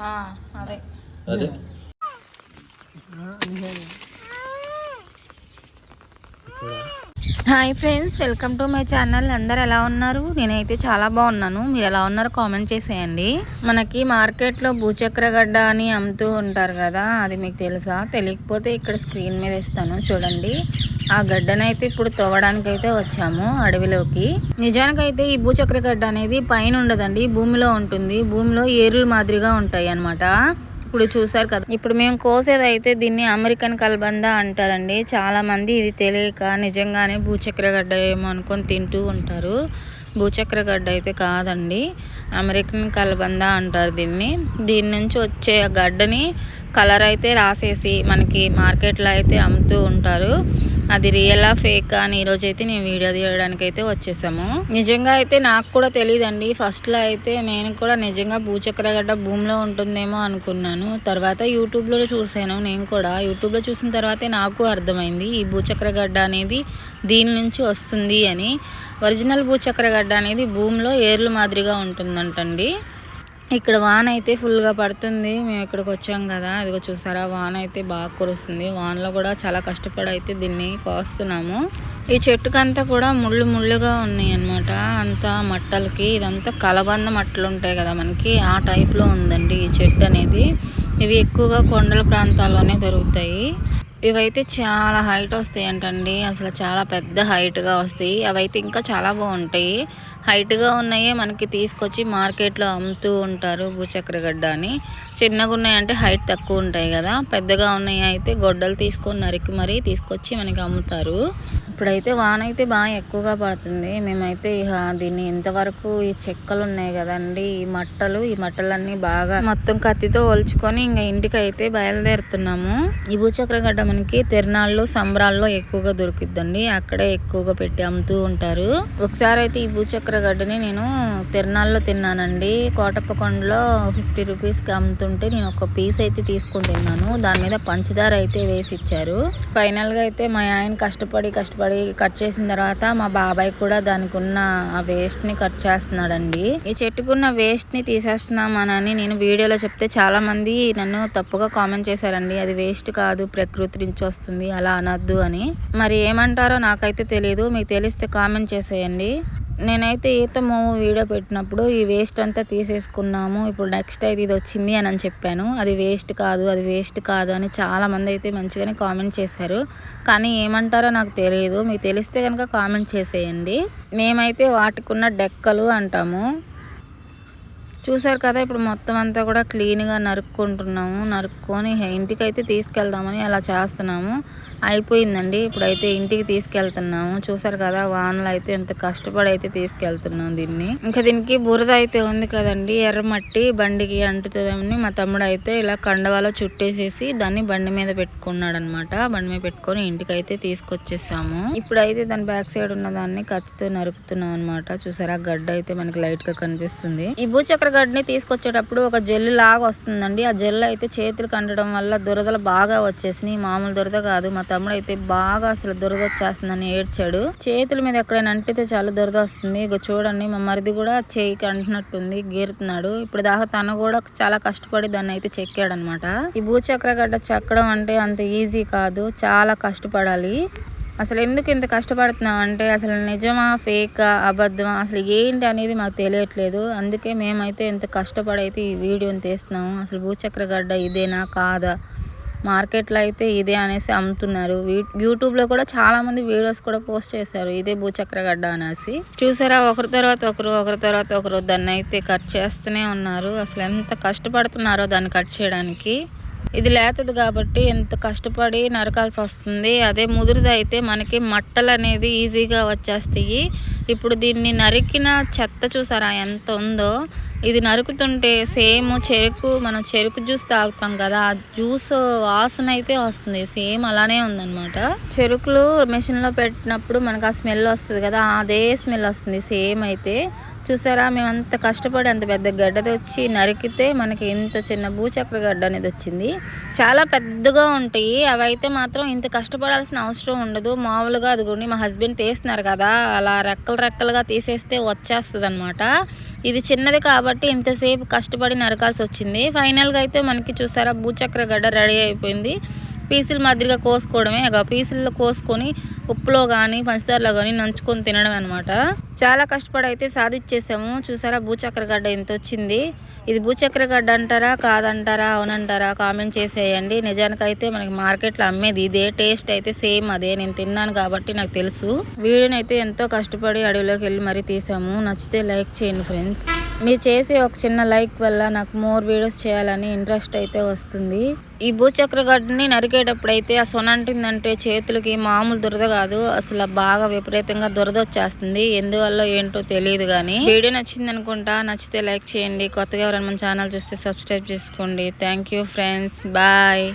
ఆ, అదే. అదే? Hi friends welcome to my channel. అందరు ఎలా ఉన్నారు? నేనైతే చాలా బాగున్నాను. మీరు ఎలా ఉన్నారో కామెంట్ చేసేయండి. మనకి మార్కెట్లో భూచక్ర గడ్డ అని అమ్ముతూ ఉంటారు కదా అది మీకు తెలుసా? తెలియకపోతే ఇక్కడ స్క్రీన్ మీద ఇస్తాను. చూడండి. ఆ గడ్డనైతే ఇప్పుడు తవ్వడానికి అయితే వచ్చాము అడవిలోకి. నిజానికైతే ఈ భూచక్ర గడ్డ అనేది పైన ఉండదండి భూమిలో ఉంటుంది. భూమిలో ఏరులు మాదిరిగా ఉంటాయి అన్నమాట ఇప్పుడు చూసారు కదా. ఇప్పుడు మేము కోసేది అయితే దీన్ని అమెరికన్ కల్బంద అంటారండి. చాలా మంది ఇది తెలియక నిజంగానే భూచక్ర గడ్డ ఏమో అనుకొని తింటూ ఉంటారు. భూచక్ర గడ్డ అయితే కాదండి. అమెరికన్ కలబంద అంటారు దీన్ని. దీని నుంచి వచ్చే ఆ గడ్డని కలర్ అయితే రాసేసి మనకి మార్కెట్లో అయితే అమ్ముతూ ఉంటారు. అది రియలా ఫేక్ అని ఈరోజు అయితే నేను వీడియో తీయడానికి అయితే వచ్చేసాము. నిజంగా అయితే నాకు కూడా తెలియదండి ఫస్ట్లో అయితే నేను కూడా నిజంగా భూచక్రగడ్డ భూమిలో ఉంటుందేమో అనుకున్నాను. తర్వాత యూట్యూబ్లో చూసాను నేను కూడా. యూట్యూబ్లో చూసిన తర్వాతే నాకు అర్థమైంది ఈ భూచక్రగడ్డ అనేది దీని నుంచి వస్తుంది అని. ఒరిజినల్ భూచక్రగడ్డ అనేది భూమిలో ఏర్లు మాదిరిగా ఉంటుందంటండి. ఇక్కడ వాన అయితే ఫుల్గా పడుతుంది. మేము ఇక్కడికి వచ్చాం కదా. ఇదిగో చూసారా? వాన అయితే బాగా కురుస్తుంది. వానలో కూడా చాలా కష్టపడి అయితే దీన్ని కోస్తున్నాము. ఈ చెట్టుకంతా కూడా ముళ్ళు ముళ్ళుగా ఉన్నాయి అన్నమాట అంతా మట్టలకి ఇదంతా కలబంద మట్టలు ఉంటాయి కదా మనకి. ఆ టైప్లో ఉందండి ఈ చెట్టు అనేది. ఇవి ఎక్కువగా కొండల ప్రాంతాల్లోనే దొరుకుతాయి. ఇవైతే చాలా హైట్ వస్తాయి అంటండి అసలు చాలా పెద్ద హైట్గా వస్తాయి. అవైతే ఇంకా చాలా బాగుంటాయి. హైట్గా ఉన్నాయే మనకి తీసుకొచ్చి మార్కెట్లో అమ్ముతూ ఉంటారు భూచక్ర గడ్డ అని. చిన్నగా ఉన్నాయంటే హైట్ తక్కువ ఉంటాయి కదా. పెద్దగా ఉన్నాయి అయితే గొడ్డలు తీసుకొని నరికి మరీ తీసుకొచ్చి మనకి అమ్ముతారు. ఇప్పుడైతే వాన అయితే బాగా ఎక్కువగా పడుతుంది. మేమైతే ఇక దీన్ని ఇంతవరకు ఈ చెక్కలు ఉన్నాయి కదండి. ఈ మట్టలు ఈ మట్టలన్నీ బాగా మొత్తం కత్తితో ఒలుచుకొని ఇంకా ఇంటికి అయితే బయలుదేరుతున్నాము. ఈ భూచక్ర గడ్డ మనకి తిరణాల్లో సంబరాల్లో ఎక్కువగా దొరుకుద్దండి. అక్కడే ఎక్కువగా పెట్టి అమ్ముతూ ఉంటారు. ఒకసారి అయితే ఈ భూచక్ర గడ్డని నేను తిరణాల్లో తిన్నానండి. కోటప్పకొండలో ఫిఫ్టీ రూపీస్కి అమ్ముతుంటే నేను ఒక పీస్ అయితే తీసుకుని తిన్నాను. దాని మీద పంచదార అయితే వేసి ఇచ్చారు. ఫైనల్గా అయితే మా ఆయన కష్టపడి కష్టపడి కట్ చేసిన తర్వాత మా బాబాయ్ కూడా దానికి ఉన్న ఆ వేస్ట్ని కట్ చేస్తున్నాడండి. ఈ చెట్టుకున్న వేస్ట్ని తీసేస్తున్నామనని నేను వీడియోలో చెప్తే చాలామంది నన్ను తప్పుగా కామెంట్ చేశారండి. అది వేస్ట్ కాదు ప్రకృతి నుంచి వస్తుంది అలా అనద్దు అని. మరి ఏమంటారో నాకైతే తెలియదు మీకు తెలిస్తే కామెంట్ చేసేయండి. నేనైతే ఈత మూవ్ వీడియో పెట్టినప్పుడు ఈ వేస్ట్ అంతా తీసేసుకున్నాము. ఇప్పుడు నెక్స్ట్ అయితే ఇది వచ్చింది అని అని చెప్పాను. అది వేస్ట్ కాదు అది వేస్ట్ కాదు అని చాలా మంది అయితే మంచిగానే కామెంట్ చేశారు. కానీ ఏమంటారో నాకు తెలియదు మీకు తెలిస్తే కనుక కామెంట్ చేసేయండి. మేమైతే వాటికున్న డెక్కలు అంటాము. చూసారు కదా ఇప్పుడు మొత్తం అంతా కూడా క్లీన్గా నరుక్కుంటున్నాము. నరుక్కొని ఇంటికైతే తీసుకెళ్దామని అలా చేస్తున్నాము. అయిపోయిందండి. ఇప్పుడైతే ఇంటికి తీసుకెళ్తున్నాము. చూసారు కదా వానలు అయితే ఎంత కష్టపడి అయితే తీసుకెళ్తున్నాం దీన్ని. ఇంకా దీనికి బురద అయితే ఉంది కదండి. ఎర్రమట్టి బండికి అంటుతుందని మా తమ్ముడు అయితే ఇలా కండవాలో చుట్టేసేసి దాన్ని బండి మీద పెట్టుకున్నాడు అనమాట బండి మీద పెట్టుకొని ఇంటికి అయితే తీసుకొచ్చేసాము. ఇప్పుడైతే దాని బ్యాక్ సైడ్ ఉన్న దాన్ని కత్తితో నరుకుతున్నాం అనమాట చూసారా? గడ్డ అయితే మనకి లైట్గా కనిపిస్తుంది. ఈ భూచక్ర గడ్డని తీసుకొచ్చేటప్పుడు ఒక జెల్లు లాగా వస్తుందండి. ఆ జెల్లు అయితే చేతులు కండడం వల్ల దురదలు బాగా వచ్చేసినాయి. మామూలు దురద కాదు. మా తమ్ముడు అయితే బాగా అసలు దురద వచ్చేస్తుందని ఏడ్చాడు. చేతుల మీద ఎక్కడైనా అంటితే చాలా దురద వస్తుంది. ఇక చూడండి మా మరిది కూడా చేయికి అంటున్నట్టుంది గీరుతున్నాడు. ఇప్పుడు దాకా తను కూడా చాలా కష్టపడి దాన్ని అయితే చెక్కాడనమాట. ఈ భూచక్రగడ్డ చెక్కడం అంటే అంత ఈజీ కాదు. చాలా కష్టపడాలి. అసలు ఎందుకు ఇంత కష్టపడుతున్నాం అంటే అసలు నిజమా ఫేకా అబద్ధమా అసలు ఏంటి అనేది మాకు తెలియట్లేదు. అందుకే మేమైతే ఇంత కష్టపడి అయితే ఈ వీడియోని తీస్తున్నాము. అసలు భూచక్రగడ్డ ఇదేనా కాదా? మార్కెట్లో అయితే ఇదే అనేసి అమ్ముతున్నారు. యూట్యూబ్లో కూడా చాలామంది వీడియోస్ కూడా పోస్ట్ చేశారు. ఇదే భూచక్రగడ్డ అనేసి. చూసారా? ఒకరి తర్వాత ఒకరు ఒకరి తర్వాత ఒకరు దాన్ని అయితే కట్ చేస్తూనే ఉన్నారు. అసలు ఎంత కష్టపడుతున్నారో దాన్ని కట్ చేయడానికి. ఇది లేతది కాబట్టి ఎంత కష్టపడి నరకాల్సి వస్తుంది. అదే ముదురుది అయితే మనకి మట్టలు అనేది ఈజీగా వచ్చేస్తాయి. ఇప్పుడు దీన్ని నరికిన చెత్త చూసారా? ఎంత ఉందో? ఇది నరుకుతుంటే సేమ్ చెరుకు మనం చెరుకు జ్యూస్ తాగుతాం కదా ఆ జ్యూస్ వాసన అయితే వస్తుంది. సేమ్ అలానే ఉందన్నమాట. చెరుకులు మెషిన్లో పెట్టినప్పుడు మనకు ఆ స్మెల్ వస్తుంది కదా అదే స్మెల్ వస్తుంది సేమ్ అయితే. చూసారా మేము అంత కష్టపడి అంత పెద్ద గడ్డ తెచ్చి నరికితే మనకి ఇంత చిన్న భూచక్ర గడ్డ అనేది వచ్చింది. చాలా పెద్దగా ఉంటాయి. అవి అయితే మాత్రం ఇంత కష్టపడాల్సిన అవసరం ఉండదు. మామూలుగా అదిగోండి మా హస్బెండ్ తీస్తున్నారు కదా అలా రెక్కలు రెక్కలుగా తీసేస్తే వచ్చేస్తుంది అనమాట ఇది చిన్నది కాబట్టి కాబట్టి ఇంతసేపు కష్టపడి నరకాల్సి వచ్చింది. ఫైనల్గా అయితే మనకి చూసారా భూచక్ర గడ్డ రెడీ అయిపోయింది. పీసులు మాదిరిగా కోసుకోవడమే. ఇక పీసుల్లో కోసుకొని ఉప్పులో కానీ పంచదారలో కానీ నంచుకొని తినడం అనమాట చాలా కష్టపడి అయితే సాధించేసాము చూసారా భూచక్రగడ్డ ఇంత ఎంత వచ్చింది. ఇది భూచక్రగడ్డ అంటారా కాదంటారా అవునంటారా కామెంట్ చేసేయండి. నిజానికైతే మనకి మార్కెట్లో అమ్మేది ఇదే. టేస్ట్ అయితే సేమ్ అదే. నేను తిన్నాను కాబట్టి నాకు తెలుసు. వీడియోని అయితే ఎంతో కష్టపడి అడవిలోకి వెళ్ళి మరీ తీసాము. నచ్చితే లైక్ చేయండి ఫ్రెండ్స్. మీరు చేసే ఒక చిన్న లైక్ వల్ల నాకు మోర్ వీడియోస్ చేయాలని ఇంట్రెస్ట్ అయితే వస్తుంది. ఈ భూచక్ర గడ్డని నరికేటప్పుడు అయితే ఆ సొనంటిందంటే చేతులకి మామూలు దురద కాదు. అసలు బాగా విపరీతంగా దురద వచ్చేస్తుంది. ఎందువల్ల ఏంటో తెలియదు కానీ వీడియో నచ్చింది అనుకుంటా. నచ్చితే లైక్ చేయండి. కొత్తగా ఎవరైనా మన ఛానల్ చూస్తే సబ్స్క్రైబ్ చేసుకోండి. Thank you friends. బాయ్.